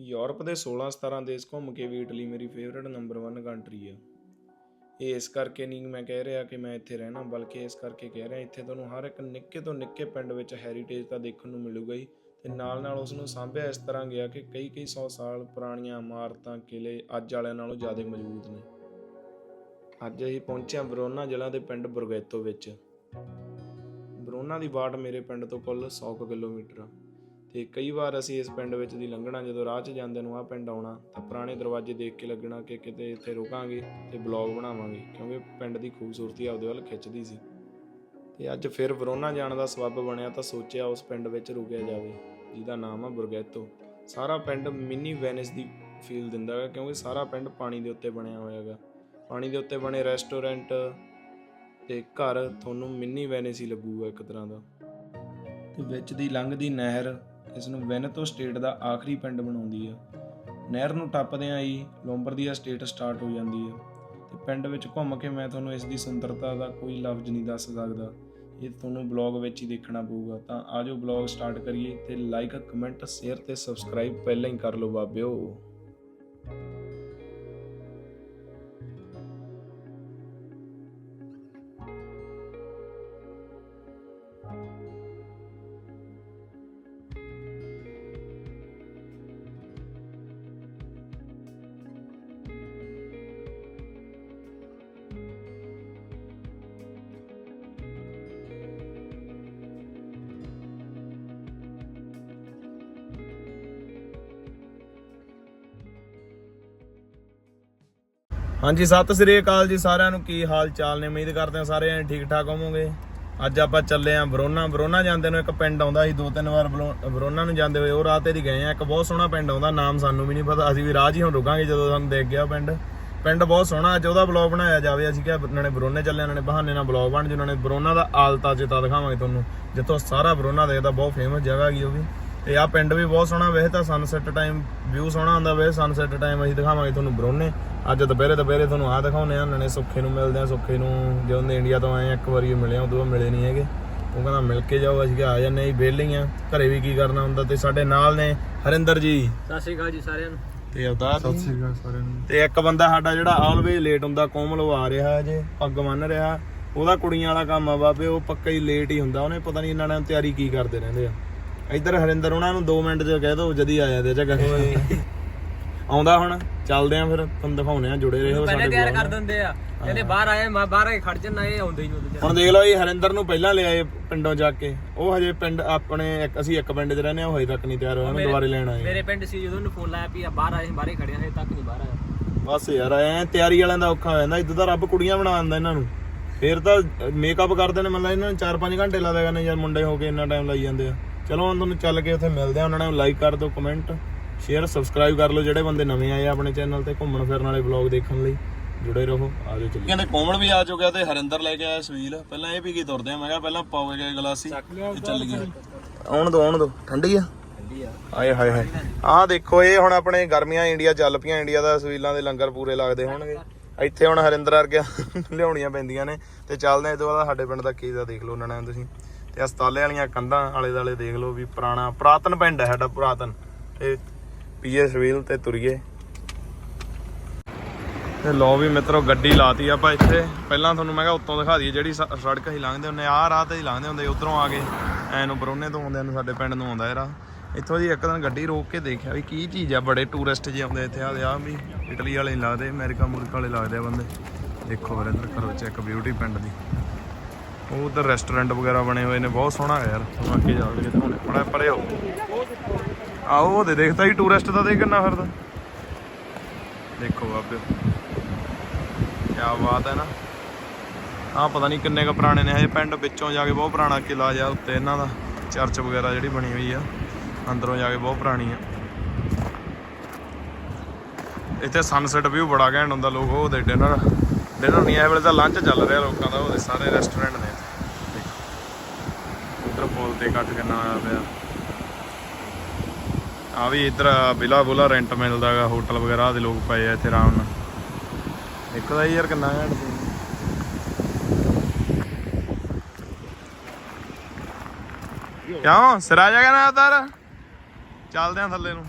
Europe ਦੇ 16-17 ਦੇਸ਼ ਘੁੰਮ ਕੇ ਵੀ ਇਟਲੀ ਮੇਰੀ ਫੇਵਰੇਟ ਨੰਬਰ 1 ਕੰਟਰੀ ਆ। ਇਹ ਇਸ ਕਰਕੇ ਨਹੀਂ ਮੈਂ ਕਹਿ ਰਿਹਾ ਕਿ ਮੈਂ ਇੱਥੇ ਰਹਿਣਾ, ਬਲਕਿ ਇਸ ਕਰਕੇ ਕਹਿ ਰਿਹਾ, ਇੱਥੇ ਤੁਹਾਨੂੰ ਹਰ ਇੱਕ ਨਿੱਕੇ ਤੋਂ ਨਿੱਕੇ ਪਿੰਡ ਵਿੱਚ ਹੈਰੀਟੇਜ ਤਾਂ ਦੇਖਣ ਨੂੰ ਮਿਲੂਗਾ ਹੀ, ਤੇ ਨਾਲ ਨਾਲ ਉਸ ਨੂੰ ਸਾਂਭਿਆ ਇਸ ਤਰ੍ਹਾਂ ਗਿਆ ਕਿ ਕਈ ਕਈ ਸੌ ਸਾਲ ਪੁਰਾਣੀਆਂ ਇਮਾਰਤਾਂ, ਕਿਲੇ ਅੱਜ ਵਾਲਿਆਂ ਨਾਲੋਂ ਜ਼ਿਆਦਾ ਮਜ਼ਬੂਤ ਨੇ। ਅੱਜ ਅਸੀਂ ਪਹੁੰਚੇ ਹਾਂ ਬਰੋਨਾ ਜ਼ਿਲ੍ਹਾ ਦੇ ਪਿੰਡ ਬਰਗੈਤੋ ਵਿੱਚ। ਬਰੋਨਾ ਦੀ ਬਾਟ ਮੇਰੇ ਪਿੰਡ ਤੋਂ ਕੁੱਲ 100 ਕੁ ਕਿਲੋਮੀਟਰ ਆ। ਤੇ ਕਈ ਵਾਰ ਅਸੀਂ ਇਸ ਪਿੰਡ ਵਿੱਚ ਦੀ ਲੰਘਣਾ, ਜਦੋਂ ਰਾਹ 'ਚ ਜਾਂਦੇ ਨੂੰ ਆ ਪਿੰਡ ਆਉਣਾ, ਤਾਂ ਪੁਰਾਣੇ ਦਰਵਾਜ਼ੇ ਦੇਖ ਕੇ ਲੱਗਣਾ ਕਿ ਕਿਤੇ ਇੱਥੇ ਰੁਕਾਂਗੇ ਤੇ ਬਲੌਗ ਬਣਾਵਾਂਗੇ, ਕਿਉਂਕਿ ਪਿੰਡ ਦੀ ਖੂਬਸੂਰਤੀ ਆਪਦੇ ਵੱਲ ਖਿੱਚਦੀ ਸੀ। ਤੇ ਅੱਜ ਫਿਰ ਵਰੋਨਾ ਜਾਣ ਦਾ ਸਬੱਬ ਬਣਿਆ ਤਾਂ ਸੋਚਿਆ ਉਸ ਪਿੰਡ ਵਿੱਚ ਰੁਕਿਆ ਜਾਵੇ, ਜਿਹਦਾ ਨਾਮ ਆ ਬੁਰਗੈਤੋ। ਸਾਰਾ ਪਿੰਡ ਮਿੰਨੀ ਵੈਨਿਸ ਦੀ ਫੀਲ ਦਿੰਦਾ ਹੈ ਕਿਉਂਕਿ ਸਾਰਾ ਪਿੰਡ ਪਾਣੀ ਦੇ ਉੱਤੇ ਬਣਿਆ ਹੋਇਆ ਹੈਗਾ। ਪਾਣੀ ਦੇ ਉੱਤੇ ਬਣੇ ਰੈਸਟੋਰੈਂਟ ਤੇ ਘਰ ਤੁਹਾਨੂੰ ਮਿੰਨੀ ਵੈਨਿਸ ਹੀ ਲੱਗੂਗਾ ਇੱਕ ਤਰ੍ਹਾਂ ਦਾ। ਤੇ ਵਿੱਚ ਦੀ ਲੰਘਦੀ ਨਹਿਰ ਇਸ ਨੂੰ ਵੈਨੇਤੋ ਸਟੇਟ ਦਾ ਆਖਰੀ ਪਿੰਡ ਬਣਾਉਂਦੀ ਹੈ ਨਹਿਰ ਨੂੰ ਟੱਪਦਿਆਂ ਹੀ ਲੋਂਬਰਦੀਆ ਸਟੇਟ ਸਟਾਰਟ ਹੋ ਜਾਂਦੀ ਹੈ ਤੇ ਪਿੰਡ ਵਿੱਚ ਘੁੰਮ ਕੇ ਮੈਂ ਤੁਹਾਨੂੰ ਇਸ ਦੀ ਸੁੰਦਰਤਾ ਦਾ ਕੋਈ ਲਫ਼ਜ਼ ਨਹੀਂ ਦੱਸ ਸਕਦਾ। ਇਹ ਤੁਹਾਨੂੰ ਬਲੌਗ ਵਿੱਚ ਹੀ ਦੇਖਣਾ ਪਊਗਾ। ਤਾਂ ਆਜੋ ਬਲੌਗ ਸਟਾਰਟ ਕਰੀਏ ਤੇ ਲਾਈਕ ਕਮੈਂਟ ਸ਼ੇਅਰ ਤੇ ਸਬਸਕ੍ਰਾਈਬ ਪਹਿਲਾਂ ਹੀ ਕਰ ਲਓ ਬਾਬਿਓ। ਹਾਂਜੀ ਸਤਿ ਸ੍ਰੀ ਅਕਾਲ ਜੀ ਸਾਰਿਆਂ ਨੂੰ। ਕੀ ਹਾਲ ਚਾਲ ਨੇ? ਉਮੀਦ ਕਰਦੇ ਹਾਂ ਸਾਰੇ ਜਣੇ ਠੀਕ ਠਾਕ ਹੋਵੋਗੇ। ਅੱਜ ਆਪਾਂ ਚੱਲੇ ਆਂ ਬਰੋਨਾ ਬਰੋਨਾ ਜਾਂਦੇ ਨੂੰ ਇੱਕ ਪਿੰਡ ਆਉਂਦਾ ਸੀ ਦੋ ਤਿੰਨ ਵਾਰ ਬਰੋਨਾ ਨੂੰ ਜਾਂਦੇ ਹੋਏ ਉਹ ਰਾਹ ਤੇ ਦੀ ਗਏ ਆ ਇੱਕ ਬਹੁਤ ਸੋਹਣਾ ਪਿੰਡ ਆਉਂਦਾ ਨਾਮ ਸਾਨੂੰ ਵੀ ਨਹੀਂ ਪਤਾ। ਅਸੀਂ ਵੀ ਰਾਹ 'ਚ ਹੀ ਹੁਣ ਰੁਕਾਂਗੇ ਜਦੋਂ ਸਾਨੂੰ ਦੇਖ ਗਿਆ ਪਿੰਡ। ਪਿੰਡ ਬਹੁਤ ਸੋਹਣਾ ਅੱਜ ਉਹਦਾ ਬਲੌਗ ਬਣਾਇਆ ਜਾਵੇ। ਅਸੀਂ ਕਿਹਾ ਨਾਲੇ ਬਰੋਨੇ ਚੱਲੇ ਆਂ, ਨਾਲੇ ਬਹਾਨੇ ਨਾਲ ਬਲੌਗ ਬਣ ਜੂ ਨੇ ਬਰੋਨਾ ਦਾ ਆਲਤਾ ਜਿੱਤਾ ਦਿਖਾਵਾਂਗੇ ਤੁਹਾਨੂੰ ਜਿੱਥੋਂ ਸਾਰਾ ਬਰੋਨਾ ਦੇਖਦਾ ਬਹੁਤ ਫੇਮਸ ਜਗ੍ਹਾ ਗਈ ਉਹ ਵੀ। ਤੇ ਆਹ ਪਿੰਡ ਵੀ ਬਹੁਤ ਸੋਹਣਾ ਵੇਖ ਤਾਂ ਸਨਸੈਟ ਟਾਈਮ ਵਿਊ ਸੋਹਣਾ ਹੁੰਦਾ ਵੇ ਸਨਸੈਟ ਟਾਈਮ ਅਸੀਂ ਦਿਖਾਵਾਂਗੇ ਤੁਹਾਨੂੰ ਬਰੋਨੇ। ਅੱਜ ਦੁਪਹਿਰੇ ਦੁਪਹਿਰੇ ਤੁਹਾਨੂੰ ਆਹ ਦਿਖਾਉਨੇ ਆ ਨਨੇ ਸੁੱਖੇ ਨੂੰ ਮਿਲਦੇ ਆ ਸੁੱਖੇ ਨੂੰ ਜਦੋਂ ਦੇ ਇੰਡੀਆ ਤੋਂ ਆਏ ਆ, ਇੱਕ ਵਾਰੀ ਮਿਲੇ ਆ ਉਦੋਂ ਮਿਲੇ ਨਹੀਂ ਹੈਗੇ। ਉਹ ਕਹਿੰਦਾ ਮਿਲ ਕੇ ਜਾਓ ਅਸੀਂ ਕਿਹਾ ਆ ਜਾਂਦੇ ਹੀ ਵਿਹਲੇ ਆ ਘਰੇ ਵੀ ਕੀ ਕਰਨਾ ਹੁੰਦਾ? ਤੇ ਸਾਡੇ ਨਾਲ ਨੇ ਹਰਿੰਦਰ ਜੀ। ਸਤਿ ਸ਼੍ਰੀ ਅਕਾਲ ਜੀ ਸਾਰਿਆਂ ਨੂੰ। ਤੇ ਅਵਤਾਰ ਸਤਿ ਸ੍ਰੀ ਅਕਾਲ ਸਾਰਿਆਂ ਨੂੰ। ਤੇ ਇੱਕ ਬੰਦਾ ਸਾਡਾ ਜਿਹੜਾ ਆਲਵੇਜ਼ ਲੇਟ ਹੁੰਦਾ ਕੋਮਲ ਉਹ ਆ ਰਿਹਾ ਜੇ ਪੱਗ ਬੰਨ ਰਿਹਾ। ਉਹਦਾ ਕੁੜੀਆਂ ਵਾਲਾ ਕੰਮ ਆ ਬਾਬੇ ਉਹ ਪੱਕਾ ਹੀ ਲੇਟ ਹੀ ਹੁੰਦਾ। ਉਹਨੇ ਪਤਾ ਨਹੀਂ ਇਹਨਾਂ ਨਾਲ ਤਿਆਰੀ ਕੀ ਕਰਦੇ ਰਹਿੰਦੇ ਆ। ਇੱਧਰ ਹਰਿੰਦਰ ਉਹਨਾਂ ਨੂੰ 2 ਮਿੰਟ ਚ ਕਹਿ ਦੋ ਜਦੀ ਆ ਜਾਂਦੇ ਜਗਾ ਆਉਂਦਾ ਹੁਣ ਚੱਲਦੇ ਆ ਫਿਰ ਤੁਹਾਨੂੰ ਦਿਖਾਉਨੇ ਆ ਜੁੜੇ ਰਹੋ ਪਹਿਲੇ ਸਾਡੇ ਤਿਆਰ vlog ਕਰ ਦਿੰਦੇ ਆ। ਕਹਿੰਦੇ ਬਾਹਰ ਆਏ ਮੈਂ ਬਾਹਰ ਕੇ ਖੜ ਜੰਨਾ ਇਹ ਆਉਂਦੇ ਹੀ ਨਹੀਂ ਉਦੋਂ ਹੁਣ ਦੇਖ ਲਓ ਇਹ ਹਰਿੰਦਰ ਨੂੰ ਪਹਿਲਾਂ ਲਿਆਏ ਪਿੰਡੋਂ ਜਾ ਕੇ। ਉਹ ਹਜੇ ਪਿੰਡ ਆਪਣੇ ਇੱਕ- ਅਸੀਂ ਇੱਕ ਪਿੰਡ 'ਚ ਰਹਿੰਦੇ ਆ ਉਹ ਹਜੇ ਤੱਕ ਨਹੀਂ ਤਿਆਰ ਹੋਇਆ ਉਹਨੂੰ ਦੁਬਾਰੇ ਲੈਣ ਆਏ ਮੇਰੇ ਪਿੰਡ ਸੀ ਜਦੋਂ ਉਹਨੂੰ ਫੋਨ ਲਾਇਆ ਵੀ ਆ ਬਾਹਰ ਆਏ ਬਾਹਰ ਹੀ ਖੜੇ ਆ ਹਜੇ ਤੱਕ ਨਹੀਂ ਬਾਹਰ ਆਇਆ। ਬਸ ਯਾਰ ਐ ਤਿਆਰੀ ਵਾਲਿਆਂ ਦਾ ਔਖਾ ਹੋ ਜਾਂਦਾ ਇਦਾਂ ਤਾਂ ਰੱਬ ਕੁੜੀਆਂ ਬਣਾ ਦਿੰਦਾ ਇਹਨਾਂ ਨੂੰ। ਫੇਰ ਤਾਂ ਮੇਕਅਪ ਕਰਦੇ ਨੇ ਮਤਲਬ ਇਹਨਾਂ ਨੂੰ 4-5 ਘੰਟੇ ਲਾ ਦੇਗਾ ਨੇ ਯਾਰ ਮੁੰਡੇ ਹੋ ਕੇ ਇੰਨਾ ਟਾਈਮ ਲਾਈ ਜਾਂਦੇ ਆ। ਚਲੋ ਹੁਣ ਤੁਹਾਨੂੰ ਚੱਲ ਕੇ ਉੱਥੇ ਮਿਲਦੇ ਆ ਉਹਨਾਂ ਨੂੰ ਲਾਈਕ ਕਰ ਦਿਓ ਕਮੈਂਟ ਸ਼ੇਅਰ ਸਬਸਕ੍ਰਾਈਬ ਕਰ ਲਓ। ਜਿਹੜੇ ਬੰਦੇ ਨਵੇਂ ਆਏ ਆ ਆਪਣੇ ਚੈਨਲ ਤੇ ਘੁੰਮਣ ਫਿਰਨ ਵਾਲੇ ਵਲੌਗ ਦੇਖਣ ਲਈ ਜੁੜੇ ਰਹੋ ਆਜੋ ਚੱਲੀਏ। ਕਹਿੰਦੇ ਕੋਮਲ ਵੀ ਆ ਚੁੱਕਿਆ ਤੇ ਹਰਿੰਦਰ ਲੈ ਕੇ ਆਇਆ ਸਵੀਲ। ਪਹਿਲਾਂ ਇਹ ਵੀ ਕੀ ਤੁਰਦੇ ਆ? ਮੈਂ ਕਿਹਾ ਪਹਿਲਾਂ ਪਾਓਗੇ ਗਏ ਗਲਾਸੀ ਤੇ ਚੱਲ ਗਏ। ਆਉਣ ਦੋ ਆਉਣ ਦੋ। ਠੰਡੀ ਆ? ਠੰਡੀ ਆ। ਆਏ ਹਾਏ ਹਾਏ। ਆਹ ਦੇਖੋ ਇਹ ਹੁਣ ਆਪਣੇ ਗਰਮੀਆਂ ਇੰਡੀਆ ਚੱਲ ਪਈਆਂ ਇੰਡੀਆ ਦਾ ਸਵੀਲਾਂ ਦੇ ਲੰਗਰ ਪੂਰੇ ਲੱਗਦੇ ਹੋਣਗੇ। ਇੱਥੇ ਹੁਣ ਹਰਿੰਦਰ ਵਰਗਿਆ ਲਿਆਉਣੀਆਂ ਪੈਂਦੀਆਂ ਨੇ। ਤੇ ਚੱਲਦੇ ਆ ਇਹ ਤੋਂ ਬਾਅਦ ਸਾਡੇ ਪਿੰਡ ਦਾ ਕੀ ਦਾ ਦੇਖ ਲਓ ਉਹਨਾਂ ਨੇ ਤੁਸੀਂ। ਤੇ ਹਸਪਤਾਲੇ ਵਾਲੀਆਂ ਕੰਧਾਂ ਆਲੇ ਦਾਲੇ ਦੇਖ ਲਓ ਵੀ ਪੁਰਾਣਾ, ਪੁਰਾਤਨ ਪਿੰਡ ਹੈ ਸਾਡਾ ਪੁਰਾਤਨ। ਤੇ ਪੀਏ ਸਵੀਲ ਤੇ ਤੁਰੀਏ। ਤੇ ਲੋ ਵੀ ਮਿੱਤਰੋ, ਗੱਡੀ ਲਾਤੀ ਆਪਾਂ ਇੱਥੇ। ਪਹਿਲਾਂ ਤੁਹਾਨੂੰ ਮੈਂ ਕਿਹਾ ਉੱਤੋਂ ਦਿਖਾ ਦਈਏ ਜਿਹੜੀ ਸੜਕ ਅਸੀਂ ਲੰਘਦੇ ਹੁੰਨੇ ਆਹ ਰਾਹ ਤੇ ਹੀ ਲੰਘਦੇ ਹੁੰਦੇ ਉਧਰੋਂ ਆ ਕੇ। ਐ ਨੂੰ ਬਰੋਨੇ ਤੋਂ ਆਉਂਦੇ ਨੂੰ ਸਾਡੇ ਪਿੰਡ ਨੂੰ ਆਉਂਦਾ ਇਹ ਰਾਹ। ਇੱਥੋਂ ਦੀ ਇੱਕ ਦਿਨ ਗੱਡੀ ਰੋਕ ਕੇ ਦੇਖਿਆ ਵੀ ਕੀ ਚੀਜ਼ ਆ, ਬੜੇ ਟੂਰਿਸਟ ਜਿਹੇ ਆਉਂਦੇ ਇੱਥੇ। ਆ ਆ ਵੀ ਇਟਲੀ ਵਾਲੇ ਨੀ ਲੱਗਦੇ, ਅਮਰੀਕਾ ਮੁਲਕ ਵਾਲੇ ਲੱਗਦੇ ਆ ਬੰਦੇ। ਦੇਖੋ ਵਰਿੰਦਰ, ਕਰੋ ਚੈੱਕ ਬਿਊਟੀ ਪਿੰਡ ਦੀ। ਉਧਰ ਰੈਸਟੋਰੈਂਟ ਵਗੈਰਾ ਬਣੇ ਹੋਏ ਨੇ, ਬਹੁਤ ਸੋਹਣਾ ਹੈ ਯਾਰ। ਤੁਹਾਨੂੰ ਅੱਗੇ ਜਾ ਕੇ ਦਿਖਾਉਣੇ ਬੜਾ ਪਰੇ ਹੋ। ਆਓ, ਉਹ ਦੇ ਦੇਖਦਾ ਹੀ ਟੂਰਿਸਟ ਦਾ ਦੇਖ ਕਿੰਨਾ ਫਿਰਦਾ। ਦੇਖੋ ਬਾਬੇ। ਕਿਆ ਬਾਤ ਹੈ ਨਾ। ਆਹ ਪਤਾ ਨਹੀਂ ਕਿੰਨੇ ਕ ਪੁਰਾਣੇ ਨੇ, ਹਜੇ ਪਿੰਡ ਵਿੱਚੋਂ ਜਾ ਕੇ ਬਹੁਤ ਪੁਰਾਣਾ ਕਿਲਾ ਜਾ ਉੱਤੇ ਇਹਨਾਂ ਦਾ, ਚਰਚ ਵਗੈਰਾ ਜਿਹੜੀ ਬਣੀ ਹੋਈ ਆ। ਅੰਦਰੋਂ ਜਾ ਕੇ ਬਹੁਤ ਪੁਰਾਣੀ ਆ। ਇੱਥੇ ਸਨਸੈਟ ਵਿਊ ਬੜਾ ਘੈਂਟ ਹੁੰਦਾ, ਲੋਕ ਉਹਦੇ ਡਿਨਰ ਡਿਨਰ ਨਹੀਂ, ਇਹ ਵੇਲੇ ਤਾਂ ਲੰਚ ਚੱਲ ਰਿਹਾ ਲੋਕਾਂ ਦਾ ਉਹਦੇ ਸਾਰੇ ਰੈਸਟੋਰੈਂਟ ਨੇ। ਪੁਲ ਤੇ ਕੱਟ ਕਿੰਨਾ ਆਇਆ ਪਿਆ। ਆ ਵੀ ਇਧਰ ਬਿਲਾ ਬੁਲਾ ਰੈਂਟ ਮਿਲਦਾ ਹੋਟਲ ਵਗੈਰਾ ਦੇ ਲੋਕ ਪਏ ਆ ਇੱਥੇ ਆਰਾਮ ਨਾਲ। ਦੇਖਦਾ ਯਾਰ ਕਿੰਨਾ ਘੈਂਟ ਕਿਉਂ? ਸਿਰਾ ਜਾ ਨਾ ਉਧਰ। ਚੱਲਦੇ ਆ ਥੱਲੇ ਨੂੰ।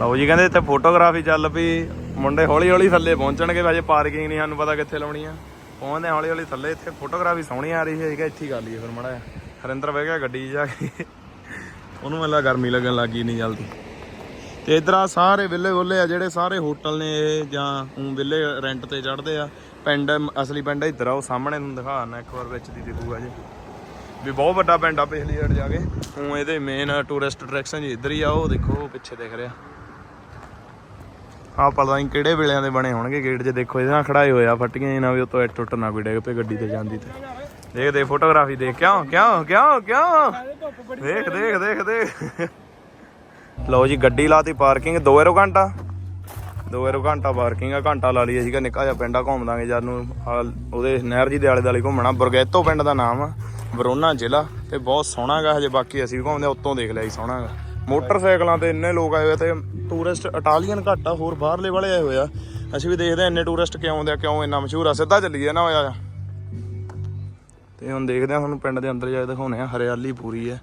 ਲਓ ਜੀ, ਕਹਿੰਦੇ ਇੱਥੇ ਫੋਟੋਗ੍ਰਾਫੀ ਚੱਲ ਪਈ। ਮੁੰਡੇ ਹੌਲੀ ਹੌਲੀ ਥੱਲੇ ਪਹੁੰਚਣਗੇ ਵਜੇ ਪਾਰਕਿੰਗ ਨਹੀਂ ਸਾਨੂੰ ਪਤਾ ਕਿੱਥੇ ਲਾਉਣੀ ਆ। ਪਹੁੰਚਦੇ ਹੌਲੀ ਹੌਲੀ ਥੱਲੇ, ਇੱਥੇ ਫੋਟੋਗ੍ਰਾਫੀ ਸੋਹਣੀ ਆ ਰਹੀ ਹੈ ਕਿ ਇੱਥੇ ਹੀ ਕਰ ਲਈਏ ਫਿਰ ਮੜਾ ਹਰਿੰਦਰ ਬਹਿ ਗਿਆ ਗੱਡੀ 'ਚ ਜਾ ਕੇ। ਉਹਨੂੰ ਮੈਨੂੰ ਗਰਮੀ ਲੱਗਣ ਲੱਗੀ ਨਹੀਂ ਜਲਦੀ। ਤੇ ਇਧਰ ਆ ਸਾਰੇ ਵਿਲੇ ਬੁੱਲੇ ਆ, ਜਿਹੜੇ ਸਾਰੇ ਹੋਟਲ ਨੇ ਇਹ, ਜਾਂ ਊਂ ਵਿਲੇ ਰੈਂਟ ਤੇ ਚੜਦੇ ਆ। ਪਿੰਡ, ਅਸਲੀ ਪਿੰਡ ਇੱਧਰ ਆ, ਉਹ ਸਾਹਮਣੇ ਦਿਖਾ ਦਿਖਾਣਾ ਇੱਕ ਵਾਰ ਵਿੱਚ ਦੀ ਦਿਖੂਗਾ ਜੀ। ਵੀ ਬਹੁਤ ਵੱਡਾ ਪਿੰਡ ਆ ਪਿਛਲੀ ਸਾਈਡ ਜਾ ਕੇ। ਊਂ ਇਹਦੇ ਮੇਨ ਟੂਰਿਸਟ ਅਟਰੈਕਸ਼ਨ ਜੀ ਇੱਧਰ ਹੀ ਆ, ਉਹ ਦੇਖੋ, ਉਹ ਪਿੱਛੇ ਦਿਖ ਰਿਹਾ। ਆ ਪਤਾ ਨਹੀਂ ਕਿਹੜੇ ਵੇਲਿਆਂ ਦੇ ਬਣੇ ਹੋਣਗੇ ਗੇਟ 'ਚ। ਦੇਖੋ, ਇਹਦੇ ਨਾਲ ਖੜਾਏ ਹੋਇਆ ਫੱਟੀਆਂ ਜਿਹਾ ਵੀ ਉਤੋਂ ਟੁੱਟ ਨਾ ਕੋਈ ਡਿੱਗ ਪਏ ਗੱਡੀ ਤੇ ਜਾਂਦੀ ਤੇ। ਦੇਖ ਫੋਟੋਗ੍ਰਾਫੀ ਦੇਖ। ਕਿਉਂ ਕਿਉਂ ਕਿਉਂ ਕਿਉਂ? ਦੇਖ ਦੇਖ ਦੇਖ ਦੇਖ। ਲਓ ਜੀ, ਗੱਡੀ ਲਾਤੀ ਪਾਰਕਿੰਗ 2 ਯੂਰੋ ਘੰਟਾ। 2 ਯੂਰੋ ਘੰਟਾ ਪਾਰਕਿੰਗ ਆ, ਘੰਟਾ ਲਾ ਲਈ ਸੀਗਾ। ਨਿੱਕਾ ਜਿਹਾ ਪਿੰਡਾ ਘੁੰਮ ਦਾਂਗੇ ਜਦ ਨੂੰ ਆਹ ਉਹਦੇ ਨਹਿਰ ਜੀ ਦੇ ਆਲੇ ਦੁਆਲੇ ਘੁੰਮਣਾ। ਬਰਗੈਤੋ ਪਿੰਡ ਦਾ ਨਾਮ ਆ ਵਰੋਨਾ ਜ਼ਿਲ੍ਹਾ। ਤੇ ਬਹੁਤ ਸੋਹਣਾ ਗਾ ਹਜੇ, ਬਾਕੀ ਅਸੀਂ ਵੀ ਘੁੰਮਦੇ ਉੱਤੋਂ ਦੇਖ ਲਿਆ ਜੀ ਸੋਹਣਾ ਗਾ ਮੋਟਰਸਾਈਕਲਾਂ ਤੇ ਇੰਨੇ ਲੋਕ ਆਏ ਹੋਏ ਤੇ ਟੂਰਿਸਟ ਇਟਾਲੀਅਨ ਘੱਟ ਆ, ਹੋਰ ਬਾਹਰਲੇ ਵਾਲੇ ਆਏ ਹੋਏ ਆ। ਅਸੀਂ ਵੀ ਦੇਖਦੇ ਆ ਇੰਨੇ ਟੂਰਿਸਟ ਕਿਉਂ ਆਉਂਦੇ ਆ, ਕਿਉਂ ਇੰਨਾ ਮਸ਼ਹੂਰ ਆ, ਸਿੱਧਾ ਚੱਲੀਏ ਨਾ ਹੋਇਆ ਤੇ ਹੁਣ ਦੇਖਦੇ ਆ ਤੁਹਾਨੂੰ ਪਿੰਡ ਦੇ ਅੰਦਰ ਜਾ ਕੇ ਦਿਖਾਉਣੇ ਆ, ਹਰਿਆਲੀ ਪੂਰੀ ਹੈ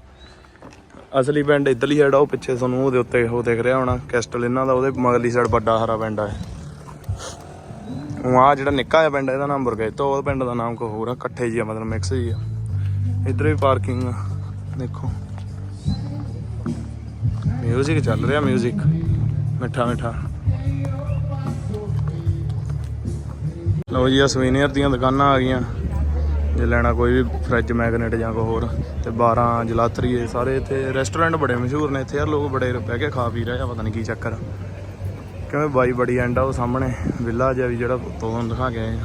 ਅਸਲੀ ਪਿੰਡ ਇਧਰਲੀ ਸਾਈਡ ਆ, ਉਹ ਪਿੱਛੇ ਤੁਹਾਨੂੰ ਉਹਦੇ ਉੱਤੇ ਉਹ ਦਿਖ ਰਿਹਾ ਹੋਣਾ, ਕੈਸਟਲ ਇਹਨਾਂ ਦਾ, ਉਹਦੇ ਮਗਰਲੀ ਸਾਈਡ ਵੱਡਾ ਹਰਾ ਪਿੰਡ ਆ। ਉਹ ਆ ਜਿਹੜਾ ਨਿੱਕਾ ਜਿਹਾ ਪਿੰਡ ਇਹਦਾ ਨਾਮ ਬਰਗੈਤੋ ਉਹ ਪਿੰਡ ਦਾ ਨਾਮ ਕੋਈ ਹੋਰ ਆ, ਇਕੱਠੇ ਜੀ ਆ, ਮਤਲਬ ਮਿਕਸ ਜੀ ਆ। ਇੱਧਰ ਵੀ ਪਾਰਕਿੰਗ ਆ, ਦੇਖੋ। ਮਿਊਜ਼ਿਕ ਚੱਲ ਰਿਹਾ ਮਿਊਜ਼ਿਕ ਮਿੱਠਾ ਮਿੱਠਾ। ਲਓ ਜੀ ਆ ਸਵੀਨੀਅਰ ਦੀਆਂ ਦੁਕਾਨਾਂ ਆ ਗਈਆਂ। ਜੇ ਲੈਣਾ ਕੋਈ ਵੀ ਫ੍ਰਿਜ ਮੈਗਨੇਟ ਜਾਂ ਕੋ ਹੋਰ, ਤੇ 12 ਜਲਾਤਰੀ ਇਹ ਸਾਰੇ ਇੱਥੇ ਰੈਸਟੋਰੈਂਟ ਬੜੇ ਮਸ਼ਹੂਰ ਨੇ ਇੱਥੇ। ਯਾਰ ਲੋਕ ਬੜੇ ਬਹਿ ਕੇ ਖਾ ਪੀ ਰਹੇ ਆ, ਪਤਾ ਨਹੀਂ ਕੀ ਚੱਕਰ ਆ। ਕਿਵੇਂ ਬਾਈ ਬੜੀ ਐਂਡ ਆ ਉਹ ਸਾਹਮਣੇ ਵਿਲਾ ਜਿਹਾ ਵੀ ਜਿਹੜਾ ਤੋਂ ਦਿਖਾ ਕੇ ਆਏ ਆ।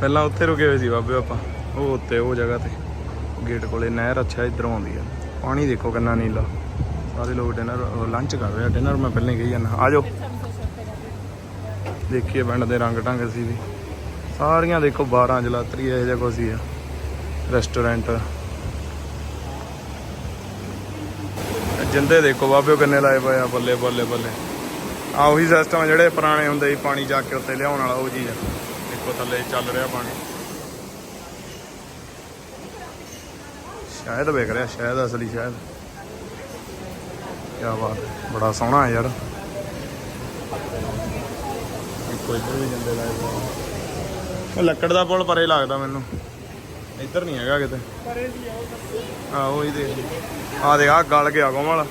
ਪਹਿਲਾਂ ਉੱਥੇ ਰੁਕੇ ਹੋਏ ਸੀ ਬਾਬੇ ਆਪਾਂ। ਉਹ ਉੱਤੇ, ਉਹ ਜਗ੍ਹਾ ਤੇ। ਗੇਟ ਕੋਲੇ ਨਹਿਰ ਅੱਛਾ ਇਧਰੋਂ ਆਉਂਦੀ ਆ। ਪਾਣੀ ਦੇਖੋ ਕਿੰਨਾ ਨੀਲਾ। ਸਾਰੇ ਲੋਕ ਡਿਨਰ ਲੰਚ ਕਰ ਰਹੇ ਆ। ਡਿਨਰ ਮੈਂ ਪਹਿਲਾਂ ਹੀ ਕਹੀ ਜਾਂਦਾ। ਆ ਜਾਓ। ਦੇਖੀਏ ਪਿੰਡ ਦੇ ਰੰਗ ਢੰਗ ਅਸੀਂ ਵੀ। ਸਾਰੀਆਂ ਦੇਖੋ 12 ਜਲਾਤਰੀ ਇਹੋ ਜਿਹਾ ਕੁਛ ਹੀ ਆ। ਰੈਸਟੋਰੈਂਟ ਜਿੰਦੇ ਦੇਖੋ ਬਾਬੇ ਕਿੰਨੇ ਲਾਏ ਪਏ ਆ, ਬੱਲੇ ਬੱਲੇ ਬੱਲੇ। ਆ ਉਹੀ ਸਿਸਟਮ ਜਿਹੜੇ ਪੁਰਾਣੇ ਹੁੰਦੇ ਸੀ, ਪਾਣੀ ਜਾ ਕੇ ਉੱਤੇ ਲਿਆਉਣ ਵਾਲਾ, ਉਹ ਚੀਜ਼ ਆ। ਦੇਖੋ ਥੱਲੇ ਚੱਲ ਰਿਹਾ ਪਾਣੀ ਸ਼ਾਇਦ ਵੇਖ ਰਿਹਾ, ਸ਼ਾਇਦ ਅਸਲੀ, ਸ਼ਾਇਦ। ਕੀ ਬਾਤ, ਬੜਾ ਸੋਹਣਾ ਹੈ ਯਾਰ। ਇੱਕੋ ਵੀ ਜੰਦੇ ਲਾਏ ਲੱਕੜ ਦਾ ਪੁਲ ਪਰੇ ਲੱਗਦਾ ਮੈਨੂੰ। ਇੱਧਰ ਨਹੀਂ ਹੈਗਾ ਕਿਤੇ। ਆ ਉਹ ਹੀ ਦੇਖ ਆ ਦੇਖ ਆ ਗਲ ਗਿਆ ਕੋਮਲ।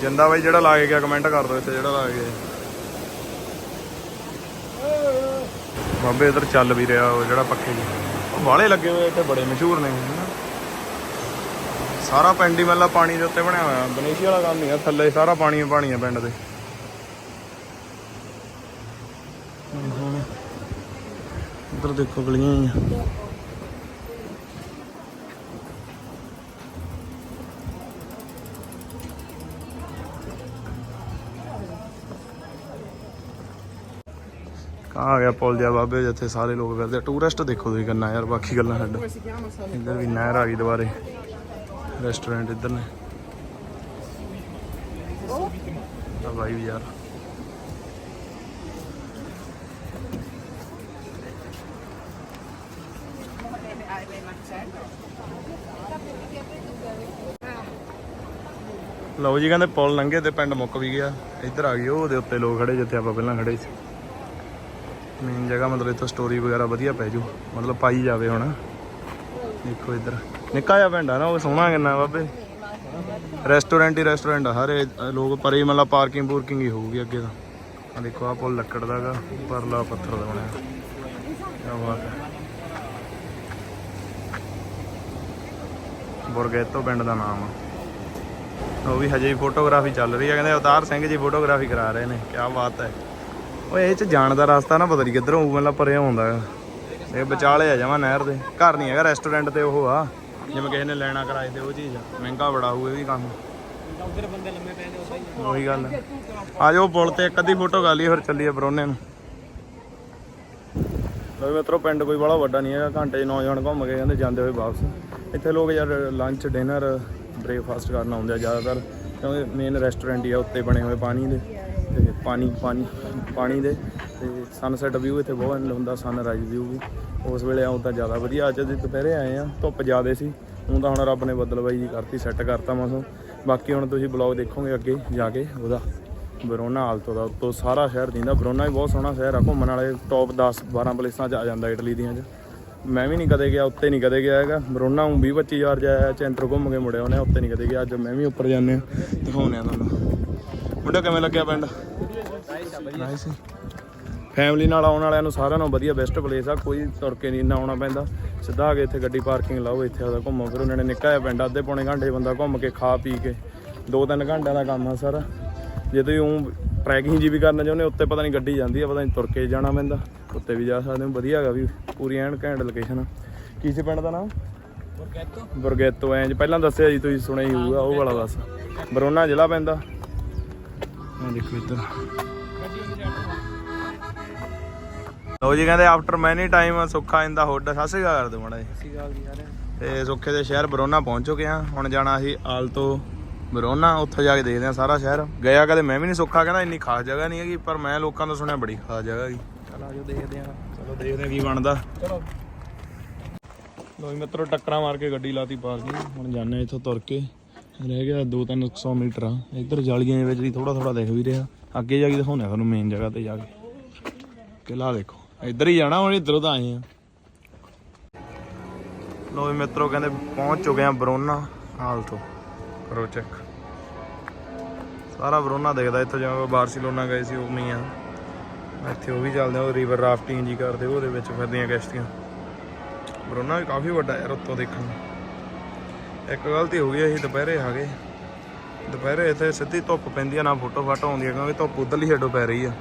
ਜਿੰਦਾ ਬਾਈ ਜਿਹੜਾ ਲਾ ਕੇ ਗਿਆ ਕਮੈਂਟ ਕਰ ਦਿਓ ਇੱਥੇ ਜਿਹੜਾ ਲਾ ਕੇ ਗਿਆ। ਬਾਬੇ ਇਧਰ ਚੱਲ ਵੀ ਰਿਹਾ ਉਹ ਜਿਹੜਾ ਪੱਖੇ ਜੀ ਵਾਲੇ ਲੱਗੇ ਹੋਏ ਇੱਥੇ ਬੜੇ ਮਸ਼ਹੂਰ ਨੇ। ਸਾਰਾ ਪਿੰਡ ਹੀ ਮਤਲਬ ਪਾਣੀ ਦੇ ਉੱਤੇ ਬਣਿਆ ਹੋਇਆ। ਬਨੇਸ਼ੀ ਵਾਲਾ ਕੰਮ ਹੀ ਆ, ਥੱਲੇ ਸਾਰਾ ਪਾਣੀ ਹੀ ਪਾਣੀ ਆ ਪਿੰਡ ਦੇ। ਹੁਣ ਦੇਖੋ ਗਲੀਆਂ ਹੀ ਆ। ਆ ਗਿਆ ਪੁੱਲ ਜਿਹਾ ਬਾਬੇ, ਜਿੱਥੇ ਸਾਰੇ ਲੋਕ ਫਿਰਦੇ ਟੂਰਿਸਟ ਦੇਖੋ ਤੁਸੀਂ ਕਿੰਨਾ ਯਾਰ, ਬਾਕੀ ਗੱਲਾਂ ਛੱਡੋ। ਇੱਧਰ ਵੀ ਨਹਿਰ ਆ ਗਈ ਦੁਬਾਰੇ। ਰੈਸਟੋਰੈਂਟ ਇੱਧਰ ਨੇ। ਆ ਭਾਈ ਵੀ ਯਾਰ। ਲਓ ਜੀ, ਕਹਿੰਦੇ ਪੁਲ ਲੰਘੇ ਤੇ ਪਿੰਡ ਮੁੱਕ ਵੀ ਗਿਆ। ਇੱਧਰ ਆ ਗਈ, ਉਹਦੇ ਉੱਤੇ ਲੋਕ ਖੜੇ, ਜਿੱਥੇ ਆਪਾਂ ਪਹਿਲਾਂ ਖੜੇ ਸੀ। ਮੇਨ ਜਗ੍ਹਾ ਮਤਲਬ ਇੱਥੋਂ ਸਟੋਰੀ ਵਗੈਰਾ ਵਧੀਆ ਪੈ ਜੂ। ਮਤਲਬ ਪਾਈ ਜਾਵੇ ਹੁਣ। ਦੇਖੋ ਇੱਧਰ। ਨਿੱਕਾ ਜਿਹਾ ਪਿੰਡ ਆ ਨਾ, ਉਹ ਸੋਹਣਾ ਕਿੰਨਾ ਬਾਬੇ। ਰੈਸਟੋਰੈਂਟ ਹੀ ਰੈਸਟੋਰੈਂਟ ਆ, ਹਰੇ ਲੋਕ ਪਰੇ ਮਤਲਬ ਪਾਰਕਿੰਗ ਪੂਰਕਿੰਗ ਹੀ ਹੋਊਗੀ ਅੱਗੇ ਤਾਂ। ਆ ਦੇਖੋ ਆ ਪੁਲ ਲੱਕੜ ਦਾਗਾ ਪਰਲਾ ਪੱਥਰ ਦਾ ਬਣਿਆ। ਕੀ ਬਾਤ ਹੈ। ਬੁਰਗੇਤੋ ਪਿੰਡ ਦਾ ਨਾਮ ਆ। ਉਹ ਵੀ ਹਜੇ ਵੀ ਫੋਟੋਗ੍ਰਾਫੀ ਚੱਲ ਰਹੀ ਹੈ ਕਹਿੰਦੇ ਅਵਤਾਰ ਸਿੰਘ ਜੀ ਫੋਟੋਗ੍ਰਾਫੀ ਕਰਾ ਰਹੇ ਨੇ। ਕੀ ਬਾਤ ਹੈ। ਓਏ, ਇਹ ਚ ਜਾਣ ਦਾ ਰਸਤਾ ਨਾ ਪਤਾ ਨਹੀਂ ਕਿੱਧਰੋਂ ਹੋਊ ਮਤਲਬ ਪਰੇ ਆਉਂਦਾ। ਹੈ ਇਹ ਵਿਚਾਲੇ ਆ ਜਾਵਾਂ ਨਹਿਰ ਦੇ। ਘਰ ਨਹੀਂ ਹੈਗਾ ਰੈਸਟੋਰੈਂਟ ਤੇ ਉਹ ਆ। ਜਿਵੇਂ ਕਿਸੇ ਨੇ ਲੈਣਾ ਕਿਰਾਏ ਤੇ ਉਹ ਚੀਜ਼ ਆ। ਮਹਿੰਗਾ ਬੜਾ ਹੋਊ, ਇਹ ਵੀ ਕੰਮ। ਉਧਰ ਬੰਦੇ ਲੰਮੇ ਪਏ ਨੇ ਉਦਾਂ ਹੀ ਉਹੀ ਗੱਲ ਆ। ਜਾਓ ਪੁਲ ਤੇ, ਇੱਕ ਅੱਧੀ ਫੋਟੋ ਕਰ ਲਈ ਫਿਰ ਚੱਲੀਏ ਬਰੋਨੇ ਨੂੰ। ਲੋ ਮਿੱਤਰੋ, ਪਿੰਡ ਕੋਈ ਬੜਾ ਵੱਡਾ ਨਹੀਂ ਹੈਗਾ, ਘੰਟੇ 'ਚ ਨੌਜਵਾਨ ਘੁੰਮ ਕੇ ਜਾਂਦੇ ਜਾਂਦੇ ਹੋਏ ਵਾਪਸ। ਇੱਥੇ ਲੋਕ ਯਾਰ ਲੰਚ ਡਿਨਰ ਬ੍ਰੇਕਫਾਸਟ ਕਰਨ ਆਉਂਦੇ ਆ ਜ਼ਿਆਦਾਤਰ, ਕਿਉਂਕਿ ਮੇਨ ਰੈਸਟੋਰੈਂਟ ਹੀ ਆ, ਉੱਤੇ ਬਣੇ ਹੋਏ ਪਾਣੀ ਦੇ। ਪਾਣੀ ਪਾਣੀ ਪਾਣੀ ਦੇ ਤੇ ਸਨਸੈਟ ਵਿਊ ਇੱਥੇ ਬਹੁਤ ਹੁੰਦਾ ਸਨਰਾਈਜ਼ ਵਿਊ ਵੀ। ਉਸ ਵੇਲੇ ਆਉਂ ਤਾਂ ਜ਼ਿਆਦਾ ਵਧੀਆ। ਅੱਜ ਦੇ ਦੁਪਹਿਰੇ ਆਏ ਆ ਧੁੱਪ ਜ਼ਿਆਦੇ ਸੀ। ਹੁਣ ਤਾਂ ਹੁਣ ਰੱਬ ਨੇ ਬੱਦਲਬਾਈ ਜੀ ਕਰਤੀ ਸੈੱਟ ਕਰਤਾ ਮੌਸਮ। ਬਾਕੀ ਹੁਣ ਤੁਸੀਂ ਬਲੌਗ ਦੇਖੋਗੇ ਅੱਗੇ ਜਾ ਕੇ ਉਹਦਾ। ਬਰੋਨਾ ਹਾਲਤੋ ਦਾ ਉੱਤੋਂ ਸਾਰਾ ਸ਼ਹਿਰ ਦਿੰਦਾ ਬਰੋਨਾ ਵੀ ਬਹੁਤ ਸੋਹਣਾ ਸ਼ਹਿਰ ਆ, ਘੁੰਮਣ ਵਾਲੇ ਟੌਪ 10 12 ਪਲੇਸਾਂ 'ਚ ਆ ਜਾਂਦਾ ਇਟਲੀ ਦੀਆਂ 'ਚ। ਮੈਂ ਵੀ ਨਹੀਂ ਕਦੇ ਗਿਆ, ਉੱਤੇ ਨਹੀਂ ਕਦੇ ਗਿਆ ਹੈਗਾ। ਬਰੋਨਾ ਨੂੰ 20 25 ਹਜ਼ਾਰ ਜਾਇਆ ਚੈਂਟਰ ਘੁੰਮ ਕੇ ਮੁੜਿਆ ਉਹਨੇ, ਉੱਤੇ ਨਹੀਂ ਕਦੇ ਗਿਆ। ਅੱਜ ਮੈਂ ਵੀ ਉੱਪਰ ਜਾਂਦੇ ਆ ਦਿਖਾਉਂਦੇ ਆ ਤੁਹਾਨੂੰ। ਮੁੰਡਾ ਕਿਵੇਂ ਲੱਗਿਆ ਪਿੰਡ? ਨਾਈਸ ਫੈਮਿਲੀ ਨਾਲ ਆਉਣ ਵਾਲਿਆਂ ਨੂੰ ਸਾਰਿਆਂ ਨੂੰ ਵਧੀਆ ਬੈਸਟ ਪਲੇਸ ਆ ਕੋਈ ਤੁਰ ਕੇ ਨਹੀਂ ਨਾ ਆਉਣਾ ਪੈਂਦਾ। ਸਿੱਧਾ ਆ ਕੇ ਇੱਥੇ ਗੱਡੀ ਪਾਰਕਿੰਗ ਲਾਓ ਇੱਥੇ ਆਦਾ ਘੁੰਮੋ ਫਿਰ। ਉਹਨਾਂ ਨੇ ਨਿੱਕਾ ਜਿਹਾ ਪਿੰਡ ਅੱਧੇ ਪੌਣੇ ਘੰਟੇ ਬੰਦਾ ਘੁੰਮ ਕੇ ਖਾ ਪੀ ਕੇ। ਦੋ ਤਿੰਨ ਘੰਟਿਆਂ ਦਾ ਕੰਮ ਆ ਸਾਰਾ। ਜੇ ਤੁਸੀਂ ਉਹ ਟਰੈਕਿੰਗ ਜੀ ਵੀ ਕਰਨਾ ਚਾਹੁੰਦੇ ਉੱਤੇ ਪਤਾ ਨਹੀਂ ਗੱਡੀ ਜਾਂਦੀ ਆ ਪਤਾ ਨਹੀਂ ਤੁਰ ਕੇ ਜਾਣਾ ਪੈਂਦਾ। ਉੱਤੇ ਵੀ ਜਾ ਸਕਦੇ ਹੋ ਵਧੀਆ ਹੈਗਾ ਵੀ ਪੂਰੀ ਐਨ ਘੈਂਟ ਲੋਕੇਸ਼ਨ ਆ। ਕੀ ਸੀ ਪਿੰਡ ਦਾ ਨਾਮ? ਬੁਰਗੈਤੋ। ਬਰਗੇਤੋ ਐਂ ਜੀ ਪਹਿਲਾਂ ਦੱਸਿਆ ਜੀ ਤੁਸੀਂ ਸੁਣਿਆ ਹੀ ਹੋਊਗਾ ਉਹ ਵਾਲਾ ਦੱਸ। ਬਰੋਨਾ ਜ਼ਿਲ੍ਹਾ ਪੈਂਦਾ। ਆ ਦੇਖੋ ਇੱਧਰ। ਲੋ ਜੀ ਕਹਿੰਦੇ after many time Sukha in the hood ਸਾਸੇ ਕਰ ਦੋ ਮੜਾ ਸਹੀ ਗੱਲ ਜੀ ਯਾਰ ਤੇ ਸੁੱਖੇ ਦੇ ਸ਼ਹਿਰ ਬਰੋਨਾ ਪਹੁੰਚ ਚੁੱਕੇ ਆ ਹੁਣ ਜਾਣਾ ਅਸੀਂ ਆਲਤੋ ਬਰੋਨਾ ਉੱਥੇ ਜਾ ਕੇ ਦੇਖਦੇ ਆ ਸਾਰਾ ਸ਼ਹਿਰ। ਗਿਆ ਕਦੇ ਮੈਂ ਵੀ ਨਹੀਂ ਸੁੱਖਾ ਕਹਿੰਦਾ ਇੰਨੀ ਖਾਸ ਜਗ੍ਹਾ ਨਹੀਂ ਹੈਗੀ ਪਰ ਮੈਂ ਲੋਕਾਂ ਤੋਂ ਸੁਣਿਆ ਬੜੀ ਖਾਸ ਜਗ੍ਹਾ ਹੈਗੀ। ਚਲ ਆਜੋ ਦੇਖਦੇ ਆ ਚਲੋ ਦੇਖਦੇ ਆ ਕੀ ਬਣਦਾ। ਚਲੋ। ਲੋ ਜੀ ਮਿੱਤਰੋ ਟੱਕਰਾਂ ਮਾਰ ਕੇ ਗੱਡੀ ਲਾਤੀ ਪਾਰਕਿੰਗ ਹੁਣ ਹਾਂ ਇੱਥੋਂ ਤੁਰ ਕੇ। ਰਹਿ ਗਿਆ 2-300 ਮੀਟਰ। ਆ ਇੱਧਰ ਜਾਲੀਆਂ ਦੇ ਵਿੱਚ ਦੀ ਥੋੜਾ ਥੋੜਾ ਦਿਖ ਵੀ ਰਿਹਾ। ਅੱਗੇ ਜਾ ਕੇ ਦਿਖਾਉਂਦੇ ਆ ਤੁਹਾਨੂੰ ਮੇਨ ਜਗ੍ਹਾ ਤੇ ਜਾ ਕੇ। ਕਿਲਾ ਦੇਖੋ। ਇੱਧਰ ਹੀ ਜਾਣਾ, ਹੁਣ ਇੱਧਰੋਂ ਤਾਂ ਆਏ ਆ। ਲੋ ਜੀ ਮਿੱਤਰੋ, ਕਹਿੰਦੇ ਪਹੁੰਚ ਚੁੱਕੇ ਆ ਬਰੋਨਾ ਹਾਲ ਤੋਂ। ਕਰੋ ਚੈੱਕ ਸਾਰਾ ਬਰੋਨਾ ਦਿਖਦਾ ਇੱਥੋਂ, ਜਿਵੇਂ ਬਾਰਸੀਲੋਨਾ ਗਏ ਸੀ ਉਵੇਂ ਆ। ਇੱਥੇ ਉਹ ਵੀ ਚੱਲਦੇ ਆ, ਉਹ ਰਿਵਰ ਰਾਫਟਿੰਗ ਜੀ ਕਰਦੇ, ਉਹਦੇ ਵਿੱਚ ਫਿਰਦੀਆਂ ਕਿਸ਼ਤੀਆਂ। ਬਰੋਨਾ ਵੀ ਕਾਫੀ ਵੱਡਾ ਯਾਰ, ਉੱਤੋਂ ਦੇਖਣ ਨੂੰ। ਇੱਕ ਗਲਤੀ ਹੋ ਗਈ, ਅਸੀਂ ਦੁਪਹਿਰੇ ਆ ਗਏ। ਦੁਪਹਿਰੇ ਇੱਥੇ ਸਿੱਧੀ ਧੁੱਪ ਪੈਂਦੀ ਆ, ਨਾ ਫੋਟੋ ਫਾਟੋ ਆਉਂਦੀ ਆ, ਕਿਉਂਕਿ ਧੁੱਪ ਉਧਰਲੀ ਸਾਈਡੋਂ ਪੈ ਰਹੀ ਆ।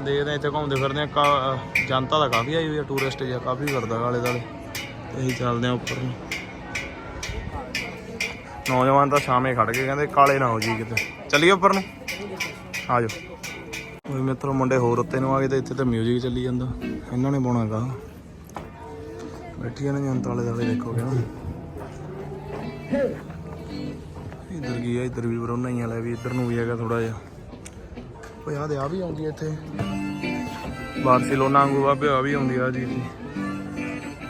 ਮੈਂ ਦੇਖਦੇ ਆ ਇੱਥੇ ਘੁੰਮਦੇ ਫਿਰਦੇ ਆ, ਕਾ- ਜਨਤਾ ਦਾ ਕਾਫੀ ਆਈ ਹੋਈ ਆ ਟੂਰਿਸਟ ਜਿਹਾ ਕਾਫੀ ਫਿਰਦਾ ਆਲੇ ਦਾਲੇ। ਅਸੀਂ ਚੱਲਦੇ ਆ ਉੱਪਰ ਨੂੰ। ਨੌਜਵਾਨ ਤਾਂ ਸ਼ਾਮੇ ਖੜ ਕੇ ਕਹਿੰਦੇ ਕਾਲੇ ਨਾ ਹੋ ਜੀ ਕਿਤੇ। ਚੱਲੀਏ ਉੱਪਰ ਨੂੰ? ਆ ਜਾਓ। ਉਹ ਮਿੱਤਰੋ, ਮੁੰਡੇ ਹੋਰ ਉੱਤੇ ਨੂੰ ਆ ਗਏ ਤੇ ਇੱਥੇ ਤਾਂ 뮤직 ਚੱਲੀ ਜਾਂਦਾ। ਇਹਨਾਂ ਨੇ ਪਾਉਣਾ ਗਾ। ਬੈਠੀਆਂ ਨੇ ਜਨਤਾ ਵਾਲੇ ਦਾਲੇ ਦੇਖੋਗੇ ਨਾ ਇੱਧਰ ਕੀ ਆ, ਇੱਧਰ ਵੀ ਬਰੋਨਾ ਹੀ ਵਾਲਾ ਵੀ, ਇੱਧਰ ਨੂੰ ਵੀ ਹੈਗਾ ਥੋੜਾ ਜਿਹਾ। ਆਹ ਦੇ ਆ ਵੀ ਆਉਂਦੀ ਆ ਇੱਥੇ। ਬਾਰਸੀਲੋਨਾ ਵਾਂਗੂ ਆ ਆ ਵੀ ਆਉਂਦੀ ਆ ਜੀ।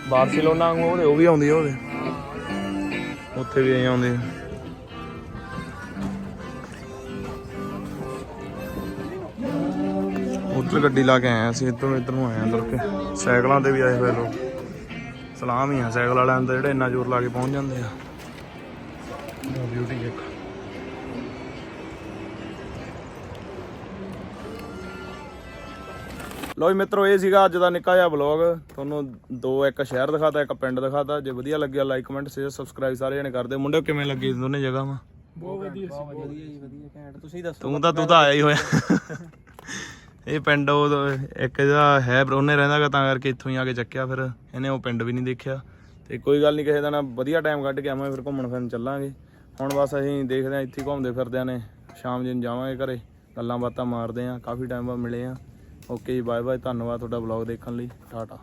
ਬਾਰਸੀਲੋਨਾ ਵਾਂਗੂ ਉਹਦੇ ਉਹ ਵੀ ਆਉਂਦੀ ਆ ਉਹਦੇ। ਉੱਥੇ ਵੀ ਐਂ ਆਉਂਦੀ ਆ। ਉੱਧਰ ਗੱਡੀ ਲਾ ਕੇ ਆਏ ਅਸੀਂ ਇੱਧਰੋਂ ਇੱਧਰ ਨੂੰ ਆਏ ਆਂ ਤੁਰ ਕੇ। ਸਾਈਕਲਾਂ ਤੇ ਵੀ ਆਏ ਹੋਏ ਲੋਕ। ਸਲਾਮ ਹੀ ਆ ਸਾਈਕਲ ਵਾਲਿਆਂ ਦਾ ਜਿਹੜੇ ਇੰਨਾ ਜ਼ੋਰ ਲਾ ਕੇ ਪਹੁੰਚ ਜਾਂਦੇ ਆ। ਬਿਊਟੀ ਇੱਕ ਲੋ ਜੀ ਮਿੱਤਰੋ ਇਹ ਸੀਗਾ ਅੱਜ ਦਾ ਨਿੱਕਾ ਜਿਹਾ ਵਲੌਗ ਤੁਹਾਨੂੰ ਦੋ ਇੱਕ ਸ਼ਹਿਰ ਦਿਖਾਤਾ ਇੱਕ ਪਿੰਡ ਦਿਖਾਤਾ। ਜੇ ਵਧੀਆ ਲੱਗਿਆ ਲਾਈਕ ਕਮੈਂਟ ਸ਼ੇਅਰ ਸਬਸਕ੍ਰਾਈਬ ਸਾਰੇ ਜਣੇ ਕਰਦੇ ਮੁੰਡੇ ਕਿਵੇਂ ਲੱਗੀ ਦੋਨੇ ਜਗ੍ਹਾਵਾਂ ਬਹੁਤ ਵਧੀਆ ਸੀ ਵਧੀਆ ਜੀ ਵਧੀਆ ਘੈਂਟ। ਤੁਸੀਂ ਦੱਸੋ ਤੂੰ ਤਾਂ ਤੂੰ ਤਾਂ ਆਇਆ ਹੀ ਹੋਇਆ। ਇਹ ਪਿੰਡ ਉਹ ਇੱਕ ਜਿਹੜਾ ਹੈ ਉਹਨੇ ਰਹਿੰਦਾਗਾ ਤਾਂ ਕਰਕੇ ਇੱਥੋਂ ਹੀ ਆ ਕੇ ਚੱਕਿਆ ਫਿਰ। ਇਹਨੇ ਉਹ ਪਿੰਡ ਵੀ ਨਹੀਂ ਦੇਖਿਆ। ਤੇ ਕੋਈ ਗੱਲ ਨਹੀਂ ਕਿਸੇ ਦਾ ਨਾ ਵਧੀਆ ਟਾਈਮ ਕੱਢ ਕੇ ਆਵਾਂਗੇ ਫਿਰ ਘੁੰਮਣ ਫਿਰਨ ਚੱਲਾਂਗੇ। ਹੁਣ ਬਸ ਅਸੀਂ ਦੇਖਦੇ ਹਾਂ ਇੱਥੇ ਘੁੰਮਦੇ ਫਿਰਦੇ ਆਂ ਨੇ। ਸ਼ਾਮ ਜਿਨ ਜਾਵਾਂਗੇ ਘਰੇ ਗੱਲਾਂ ਬਾਤਾਂ ਮਾਰਦੇ ਆਂ ਕਾਫੀ ਟਾਈਮ ਬਾਅਦ ਮਿਲੇ ਆਂ ਓਕੇ ਜੀ ਬਾਏ ਬਾਏ ਧੰਨਵਾਦ ਤੁਹਾਡਾ ਵਲੌਗ ਦੇਖਣ ਲਈ ਟਾਟਾ।